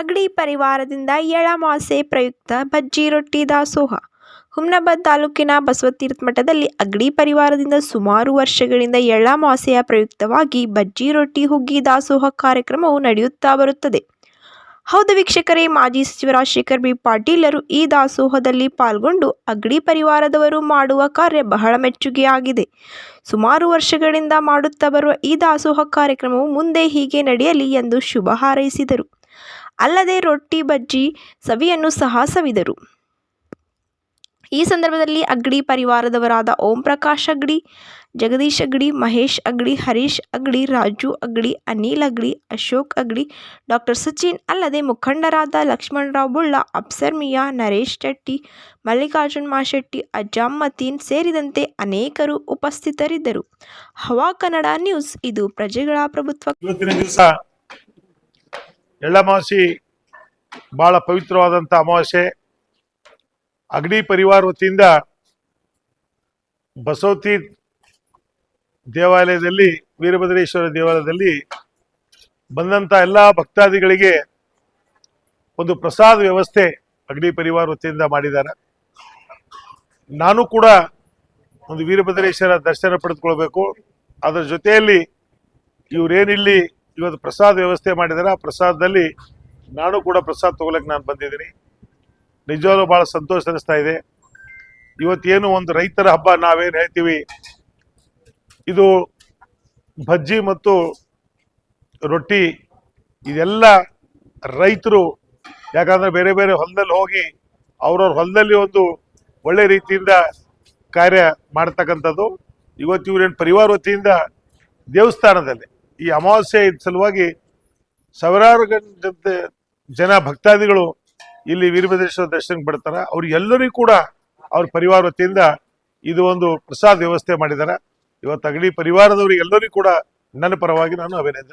ಅಗಡಿ ಪರಿವಾರದಿಂದ ಎಳಮಾಸೆ ಪ್ರಯುಕ್ತ ಬಜ್ಜಿ ರೊಟ್ಟಿ ದಾಸೋಹ. ಹುಮ್ನಾಬಾದ್ ತಾಲೂಕಿನ ಬಸವತೀರ್ಥ ಮಠದಲ್ಲಿ ಅಗಡಿ ಪರಿವಾರದಿಂದ ಸುಮಾರು ವರ್ಷಗಳಿಂದ ಎಳ್ಳಮಾಸೆಯ ಪ್ರಯುಕ್ತವಾಗಿ ಬಜ್ಜಿ ರೊಟ್ಟಿ ಹುಗ್ಗಿ ದಾಸೋಹ ಕಾರ್ಯಕ್ರಮವು ನಡೆಯುತ್ತಾ ಬರುತ್ತದೆ. ಹೌದು ವೀಕ್ಷಕರೇ, ಮಾಜಿ ಸಚಿವ ರಾಜಶೇಖರ್ ಬಿ. ಪಾಟೀಲರು ಈ ದಾಸೋಹದಲ್ಲಿ ಪಾಲ್ಗೊಂಡು ಅಗಡಿ ಪರಿವಾರದವರು ಮಾಡುವ ಕಾರ್ಯ ಬಹಳ ಮೆಚ್ಚುಗೆಯಾಗಿದೆ. ಸುಮಾರು ವರ್ಷಗಳಿಂದ ಮಾಡುತ್ತಾ ಬರುವ ಈ ದಾಸೋಹ ಕಾರ್ಯಕ್ರಮವು ಮುಂದೆ ಹೀಗೆ ನಡೆಯಲಿ ಎಂದು ಶುಭ ಹಾರೈಸಿದರು. ಅಲ್ಲದೆ ರೊಟ್ಟಿ, ಬಜ್ಜಿ ಸವಿಯನ್ನು ಸಹ ಸವಿದರು. ಈ ಸಂದರ್ಭದಲ್ಲಿ ಅಗ್ಡಿ ಪರಿವಾರದವರಾದ ಓಂ ಪ್ರಕಾಶ್ ಅಗ್ಡಿ ಜಗದೀಶ್ ಅಗ್ಡಿ ಮಹೇಶ್ ಅಗ್ಡಿ ಹರೀಶ್ ಅಗ್ಡಿ ರಾಜು ಅಗ್ಡಿ ಅನಿಲ್ ಅಗ್ಡಿ ಅಶೋಕ್ ಅಗ್ಡಿ ಡಾಕ್ಟರ್ ಸಚಿನ್ ಅಲ್ಲದೆ ಮುಖಂಡರಾದ ಲಕ್ಷ್ಮಣರಾವ್ ಬುಳ್ಳ ಅಪ್ಸರ್ ಮಿಯಾ, ನರೇಶ್ ಶೆಟ್ಟಿ, ಮಲ್ಲಿಕಾರ್ಜುನ್ ಮಾಶೆಟ್ಟಿ, ಅಜ್ಜಾಮ್ ಮತೀನ್ ಸೇರಿದಂತೆ ಅನೇಕರು ಉಪಸ್ಥಿತರಿದ್ದರು. ಹವಾ ಕನ್ನಡ ನ್ಯೂಸ್, ಇದು ಪ್ರಜೆಗಳ ಪ್ರಭುತ್ವ. ಎಳ್ಳಮಾಸಿ ಬಹಳ ಪವಿತ್ರವಾದಂಥ ಅಮಾವಾಸ್ಯೆ. ಅಗ್ನಿ ಪರಿವಾರ ವತಿಯಿಂದ ಬಸವತಿ ದೇವಾಲಯದಲ್ಲಿ, ವೀರಭದ್ರೇಶ್ವರ ದೇವಾಲಯದಲ್ಲಿ ಬಂದಂಥ ಎಲ್ಲ ಭಕ್ತಾದಿಗಳಿಗೆ ಒಂದು ಪ್ರಸಾದ ವ್ಯವಸ್ಥೆ ಅಗ್ನಿ ಪರಿವಾರ ವತಿಯಿಂದ ಮಾಡಿದ್ದಾರೆ. ನಾನು ಕೂಡ ಒಂದು ವೀರಭದ್ರೇಶ್ವರ ದರ್ಶನ ಪಡೆದುಕೊಳ್ಬೇಕು. ಅದರ ಜೊತೆಯಲ್ಲಿ ಇವ್ರೇನಿಲ್ಲಿ ಇವತ್ತು ಪ್ರಸಾದ ವ್ಯವಸ್ಥೆ ಮಾಡಿದ್ದಾರೆ ಆ ಪ್ರಸಾದದಲ್ಲಿ ನಾನು ಕೂಡ ಪ್ರಸಾದ ತಗೊಳಕ್ ನಾನು ಬಂದಿದ್ದೀನಿ. ನಿಜವಾಗ್ಲೂ ಭಾಳ ಸಂತೋಷ ಅನಿಸ್ತಾ ಇದೆ. ಇವತ್ತೇನು ಒಂದು ರೈತರ ಹಬ್ಬ ನಾವೇನು ಹೇಳ್ತೀವಿ? ಇದು ಬಜ್ಜಿ ಮತ್ತು ರೊಟ್ಟಿ, ಇದೆಲ್ಲ ರೈತರು, ಯಾಕಂದ್ರೆ ಬೇರೆ ಬೇರೆ ಹೊಲದಲ್ಲಿ ಹೋಗಿ ಅವ್ರವ್ರ ಹೊಲದಲ್ಲಿ ಒಂದು ಒಳ್ಳೆ ರೀತಿಯಿಂದ ಕಾರ್ಯ ಮಾಡ್ತಕ್ಕಂಥದ್ದು. ಇವತ್ತು ಇವ್ರೇನು ಪರಿವಾರ ವತಿಯಿಂದ ದೇವಸ್ಥಾನದಲ್ಲಿ ಈ ಅಮಾವಾಸ್ಯೆ ಸಲುವಾಗಿ ಸಾವಿರಾರು ಗಂಟೆ ಜನ ಜನ ಭಕ್ತಾದಿಗಳು ಇಲ್ಲಿ ವೀರಭದ್ರೇಶ್ವರ ದರ್ಶನಕ್ಕೆ ಬರ್ತಾರೆ. ಅವ್ರಿಗೆಲ್ಲರಿಗೂ ಕೂಡ ಅವ್ರ ಪರಿವಾರ ವತಿಯಿಂದ ಇದು ಒಂದು ಪ್ರಸಾದ ವ್ಯವಸ್ಥೆ ಮಾಡಿದ್ದಾರೆ. ಇವತ್ತು ಅಗಡಿ ಪರಿವಾರದವ್ರಿಗೆಲ್ಲರಿಗೂ ಕೂಡ ನನ್ನ ಪರವಾಗಿ ನಾನು ಅಭಿನಂದನೆ